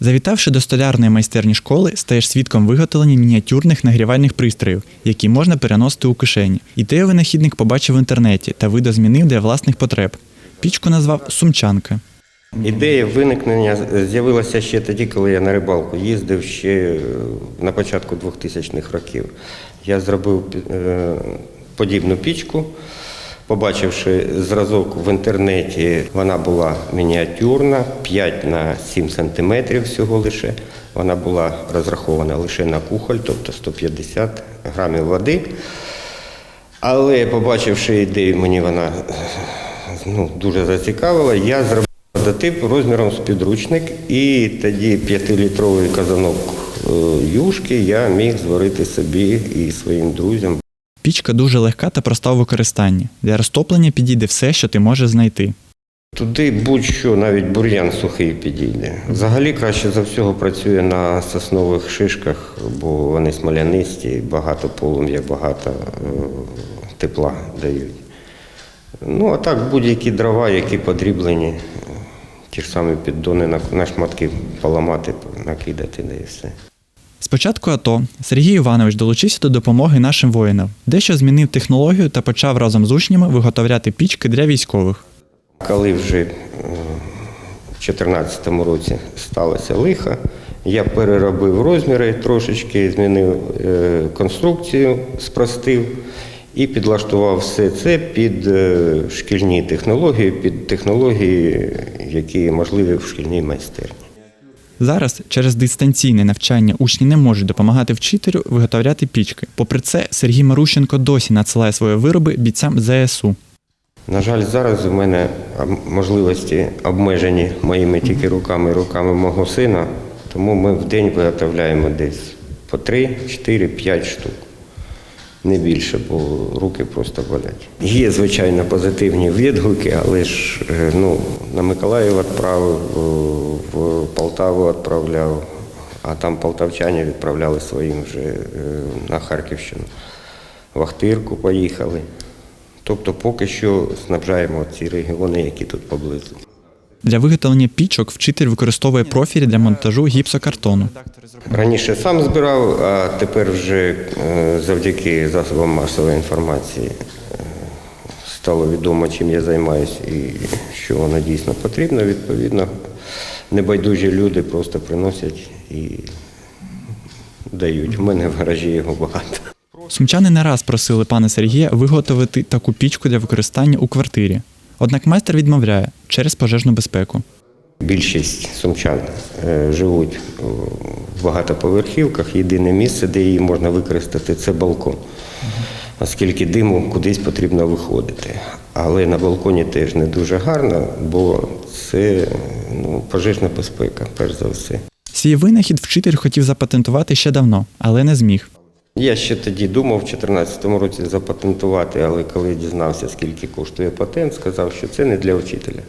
Завітавши до столярної майстерні школи, стаєш свідком виготовлення мініатюрних нагрівальних пристроїв, які можна переносити у кишені. Ідею винахідник побачив в інтернеті та видозмінив для власних потреб. Пічку назвав Сумчанка. Ідея виникнення з'явилася ще тоді, коли я на рибалку їздив ще е, на початку 2000-х років. Я зробив е, подібну пічку, побачивши зразок в інтернеті, вона була мініатюрна, 5 на 7 сантиметрів всього лише. Вона була розрахована лише на кухоль, тобто 150 грамів води. Але побачивши ідею, мені вона ну, дуже зацікавила. Я зробив прототип розміром з підручник, і тоді 5-літровий казанок е, юшки я міг зварити собі і своїм друзям. Пічка дуже легка та проста у використанні. Для розтоплення підійде все, що ти можеш знайти. Туди будь-що, навіть бур'ян сухий підійде. Взагалі краще за всього працює на соснових шишках, бо вони смолянисті, багато полум'я, багато е, тепла дають. Ну, а так будь-які дрова, які подріблені, ті ж самі піддони на шматки поламати, накидати, да і все. З початку АТО Сергій Іванович долучився до допомоги нашим воїнам, дещо змінив технологію та почав разом з учнями виготовляти пічки для військових. Коли вже в 2014 році сталося лихо, я переробив розміри трошечки, змінив е, конструкцію, спростив і підлаштував все це під е, шкільні технології, під технології, які можливі в шкільній майстерні. Зараз через дистанційне навчання учні не можуть допомагати вчителю виготовляти пічки. Попри це, Сергій Марущенко досі надсилає свої вироби бійцям ЗСУ. На жаль, зараз у мене можливості обмежені моїми тільки руками і руками мого сина, тому ми в день виготовляємо десь по 3, 4, 5 штук. Не більше, бо руки просто болять. Є, звичайно, позитивні відгуки, але ж е, ну, на Миколаїв відправив, е, в Полтаву відправляв, а там полтавчані відправляли своїм вже е, на Харківщину. В Ахтирку поїхали. Тобто поки що снабжаємо ці регіони, які тут поблизу. Для виготовлення пічок вчитель використовує профілі для монтажу гіпсокартону. Раніше сам збирав, а тепер вже е, завдяки засобам масової інформації е, стало відомо, чим я займаюся і що воно дійсно потрібно. Відповідно, небайдужі люди просто приносять і дають. У мене в гаражі його багато. Сумчани не раз просили пана Сергія виготовити таку пічку для використання у квартирі. Однак майстер відмовляє через пожежну безпеку. Більшість сумчан е, живуть в багатоповерхівках. Єдине місце, де її можна використати, це балкон. Оскільки диму кудись потрібно виходити. Але на балконі теж не дуже гарно, бо це ну, пожежна безпека, перш за все. Свій винахід вчитель хотів запатентувати ще давно, але не зміг. Я ще тоді думав в 2014 році запатентувати, але коли дізнався, скільки коштує патент, сказав, що це не для вчителя.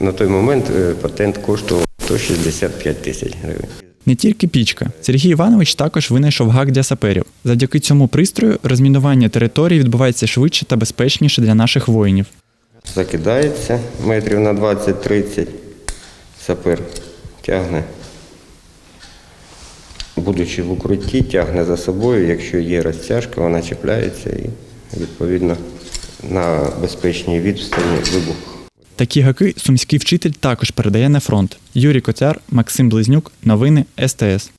На той момент е, патент коштував 165 тисяч гривень. Не тільки пічка. Сергій Іванович також винайшов гак для саперів. Завдяки цьому пристрою розмінування території відбувається швидше та безпечніше для наших воїнів. Закидається метрів на 20-30, сапер тягне. Будучи в укритті, тягне за собою, якщо є розтяжка, вона чіпляється і відповідно на безпечній відстані вибух. Такі гаки сумський вчитель також передає на фронт. Юрій Котяр, Максим Близнюк, новини СТС.